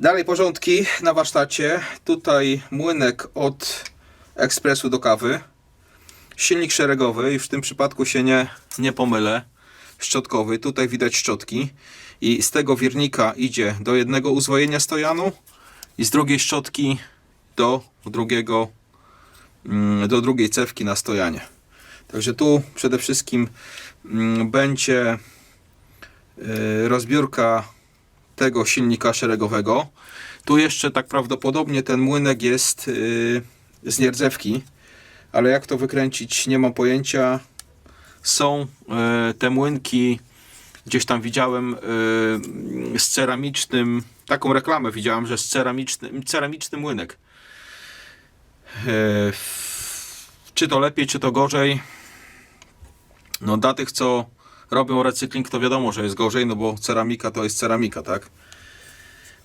Dalej porządki na warsztacie. Tutaj młynek od ekspresu do kawy. Silnik szeregowy i w tym przypadku się nie, nie pomylę. Szczotkowy. Tutaj widać szczotki. I z tego wiernika idzie do jednego uzwojenia stojanu i z drugiej szczotki do drugiego mm, do drugiej cewki na stojanie. Także tu przede wszystkim mm, będzie y, rozbiórka tego silnika szeregowego. Tu jeszcze tak prawdopodobnie ten młynek jest y, z nierdzewki, ale jak to wykręcić nie mam pojęcia. Są y, te młynki, gdzieś tam widziałem y, z ceramicznym, taką reklamę widziałem, że z ceramicznym, ceramiczny młynek. E, Czy to lepiej, czy to gorzej? No dla tych, co robią recykling, to wiadomo, że jest gorzej, no bo ceramika to jest ceramika, tak?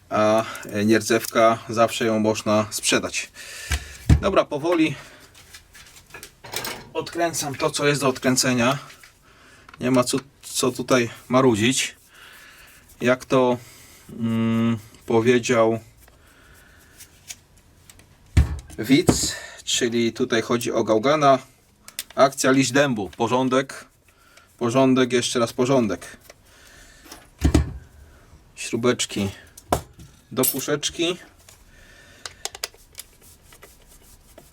A e, nierdzewka zawsze ją można sprzedać. Dobra, powoli odkręcam to, co jest do odkręcenia. Nie ma co, co tutaj marudzić. Jak to mm, powiedział widz, czyli tutaj chodzi o gałgana. Akcja liść dębu. Porządek. Porządek, jeszcze raz porządek. Śrubeczki do puszeczki.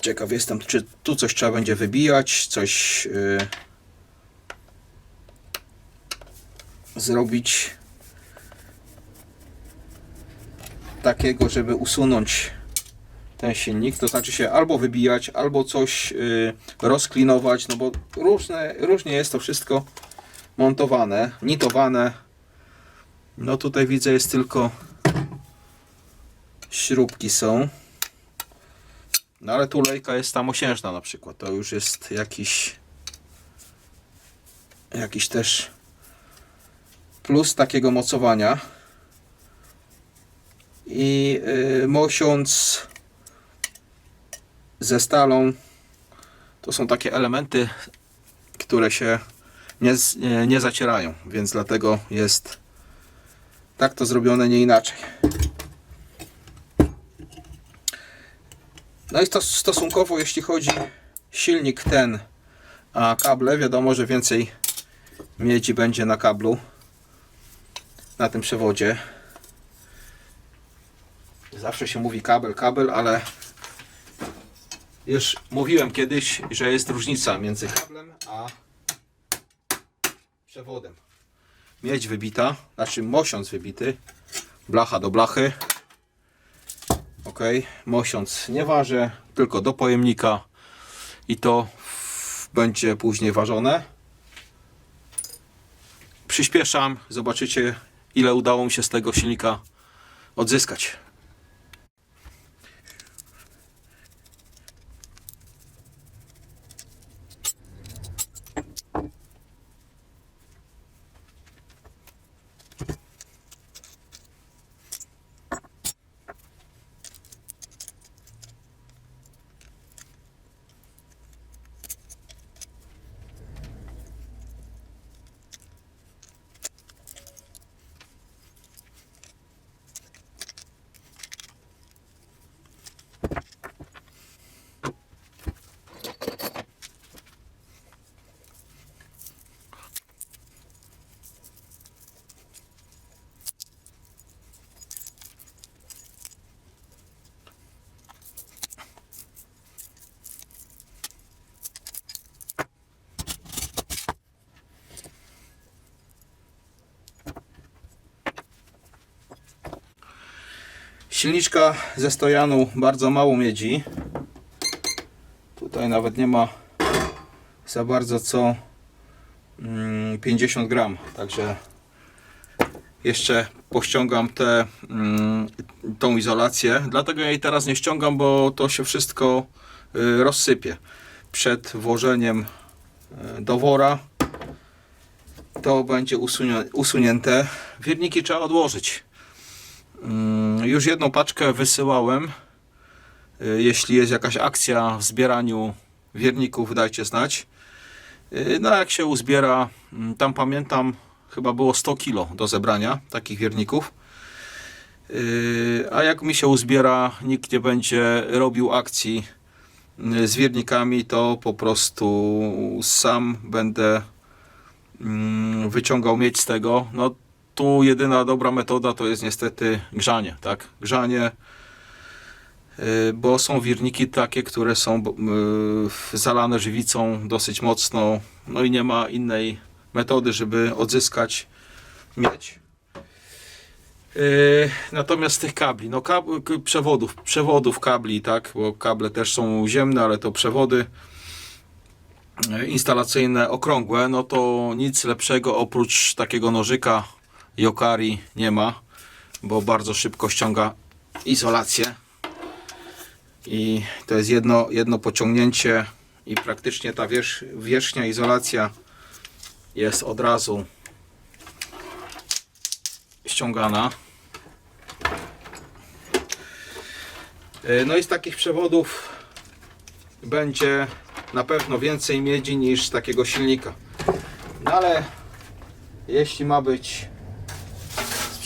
Ciekaw jestem, czy tu coś trzeba będzie wybijać, coś yy, zrobić takiego, żeby usunąć ten silnik, to znaczy się albo wybijać, albo coś y, rozklinować, no bo różne, różnie jest to wszystko montowane, nitowane. No tutaj widzę jest tylko śrubki są. No ale tu lejka jest samosiężna na przykład. To już jest jakiś jakiś też plus takiego mocowania. I yy, mosiąc ze stalą to są takie elementy, które się nie, nie, nie zacierają, więc dlatego jest tak to zrobione, nie inaczej. No i to stosunkowo, jeśli chodzi silnik ten, a kable, wiadomo, że więcej miedzi będzie na kablu, na tym przewodzie. Zawsze się mówi kabel, kabel, ale już mówiłem kiedyś, że jest różnica między kablem a przewodem. Miedź wybita, znaczy mosiąc wybity, blacha do blachy. Ok, mosiąc nie ważę, tylko do pojemnika i to będzie później ważone. Przyspieszam, zobaczycie ile udało mi się z tego silnika odzyskać. Silniczka ze stojanu bardzo mało miedzi. Tutaj nawet nie ma za bardzo co mm, 50 gram, także jeszcze pościągam tę mm, tą izolację. Dlatego ja jej teraz nie ściągam, bo to się wszystko y, rozsypie. Przed włożeniem y, do wora to będzie usunięte. Wierniki trzeba odłożyć. Już jedną paczkę wysyłałem. Y, Jeśli jest jakaś akcja w zbieraniu wierników, dajcie znać. Y, No jak się uzbiera, mm, tam pamiętam, chyba było 100 kilo do zebrania takich wierników. Yy, A jak mi się uzbiera, nikt nie będzie robił akcji z wiernikami, to po prostu sam będę mm, wyciągał mieć z tego. No tu jedyna dobra metoda to jest niestety grzanie, tak? Grzanie, yy, bo są wirniki takie, które są yy, zalane żywicą dosyć mocno, no i nie ma innej metody, żeby odzyskać miedź. Yy, natomiast tych kabli, no kab przewodów, przewodów kabli, tak, bo kable też są ziemne, ale to przewody instalacyjne okrągłe, no to nic lepszego oprócz takiego nożyka Yokari nie ma, bo bardzo szybko ściąga izolację i to jest jedno, jedno pociągnięcie i praktycznie ta wierzch, wierzchnia izolacja jest od razu ściągana. E, No i z takich przewodów będzie na pewno więcej miedzi niż z takiego silnika. No ale jeśli ma być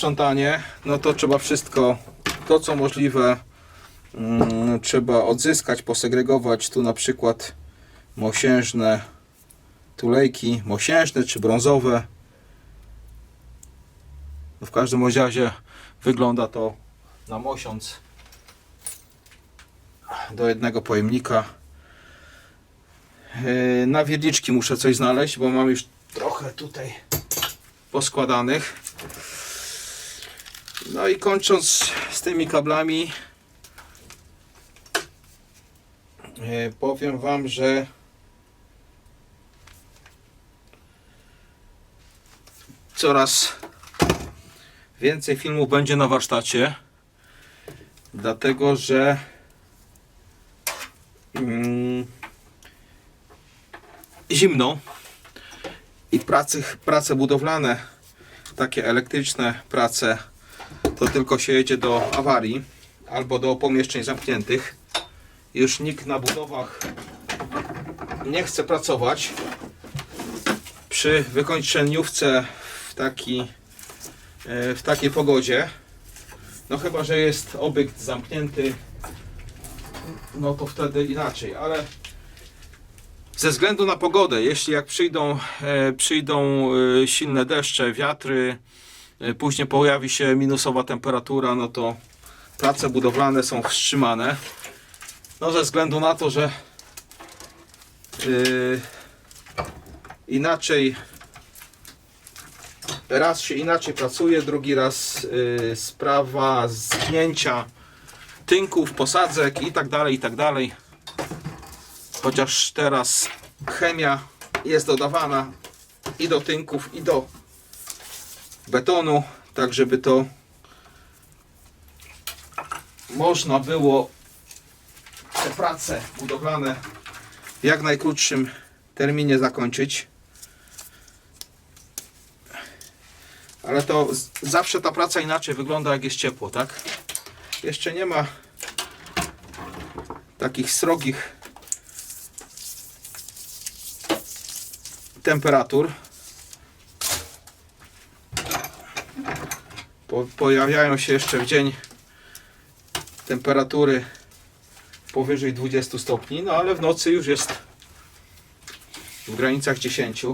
sprzątanie, no to trzeba wszystko, to co możliwe, mm, trzeba odzyskać, posegregować. Tu na przykład mosiężne tulejki, mosiężne czy brązowe. No w każdym razie wygląda to na mosiąc do jednego pojemnika. Yy, Na wierniczki muszę coś znaleźć, bo mam już trochę tutaj poskładanych. No i kończąc z tymi kablami, yy, powiem Wam, że coraz więcej filmów będzie na warsztacie, dlatego że mm, zimno i pracy, prace budowlane, takie elektryczne prace, to tylko się jedzie do awarii albo do pomieszczeń zamkniętych. Już nikt na budowach nie chce pracować. Przy wykończeniówce w, taki, e, w takiej pogodzie, no chyba, że jest obiekt zamknięty, no to wtedy inaczej, ale ze względu na pogodę, jeśli jak przyjdą, e, przyjdą e, silne deszcze, wiatry, później pojawi się minusowa temperatura, no to prace budowlane są wstrzymane. No ze względu na to, że yy, inaczej raz się inaczej pracuje, drugi raz yy, sprawa zgnięcia tynków, posadzek i tak dalej, i tak dalej. Chociaż teraz chemia jest dodawana i do tynków, i do betonu, tak żeby to można było te prace budowlane w jak najkrótszym terminie zakończyć. Ale to zawsze ta praca inaczej wygląda jak jest ciepło, tak? Jeszcze nie ma takich srogich temperatur. Po, pojawiają się jeszcze w dzień temperatury powyżej 20 stopni, no ale w nocy już jest w granicach 10.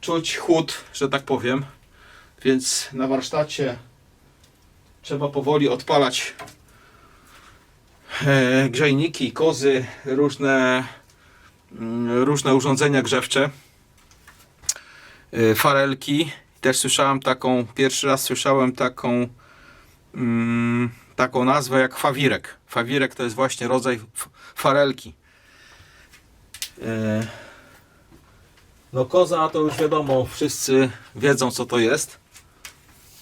Czuć chłód, że tak powiem, więc na warsztacie trzeba powoli odpalać e, grzejniki, kozy, różne, mm, różne urządzenia grzewcze, e, farelki. Też słyszałem taką, pierwszy raz słyszałem taką mm, taką nazwę jak fawirek. Fawirek to jest właśnie rodzaj farelki. E, No koza to już wiadomo, wszyscy wiedzą co to jest.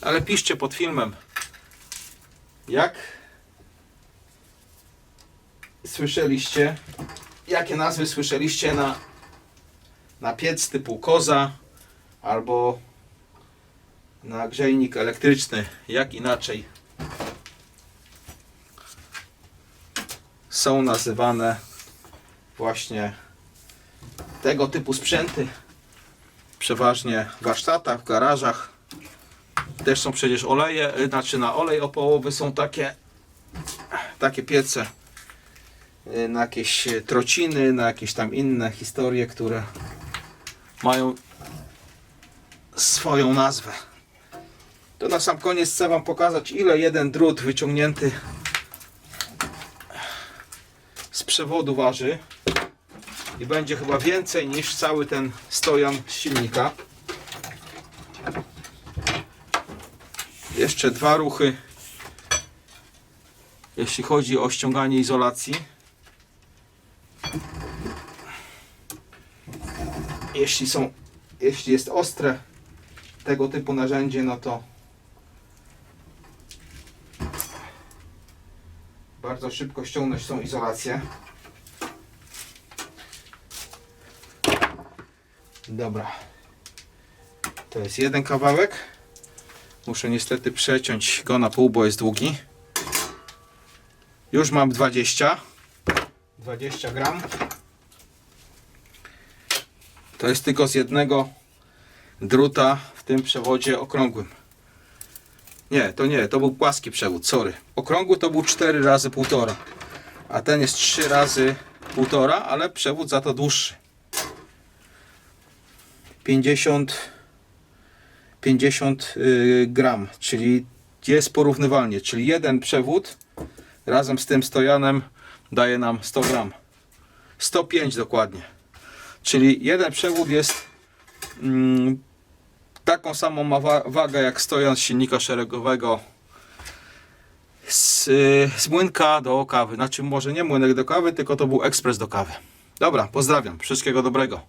Ale piszcie pod filmem. Jak słyszeliście, jakie nazwy słyszeliście na, na piec typu koza albo na grzejnik elektryczny, jak inaczej są nazywane właśnie tego typu sprzęty. Przeważnie w warsztatach, w garażach. Też są przecież oleje, y, znaczy na olej opałowy są takie, takie piece y, na jakieś y, trociny, na jakieś tam inne historie, które mają swoją nazwę. Na sam koniec chcę Wam pokazać, ile jeden drut wyciągnięty z przewodu waży. I będzie chyba więcej niż cały ten stojan silnika. Jeszcze dwa ruchy, jeśli chodzi o ściąganie izolacji. Jeśli są, jeśli jest ostre tego typu narzędzie, no to bardzo szybko ściągnąć tą izolację. Dobra. To jest jeden kawałek. Muszę niestety przeciąć go na pół, bo jest długi. Już mam 20. 20 gram. To jest tylko z jednego druta w tym przewodzie okrągłym. Nie, to nie, to był płaski przewód, sorry. Okrągły to był 4 razy 1,5. A ten jest 3 razy 1,5, ale przewód za to dłuższy. 50 50 y, gram, czyli jest porównywalnie, czyli jeden przewód razem z tym stojanem daje nam 100 gram. 105 dokładnie. Czyli jeden przewód jest mm, taką samą ma wa- wagę jak stojan z silnika szeregowego z, z młynka do kawy. Znaczy może nie młynek do kawy, tylko to był ekspres do kawy. Dobra, pozdrawiam. Wszystkiego dobrego.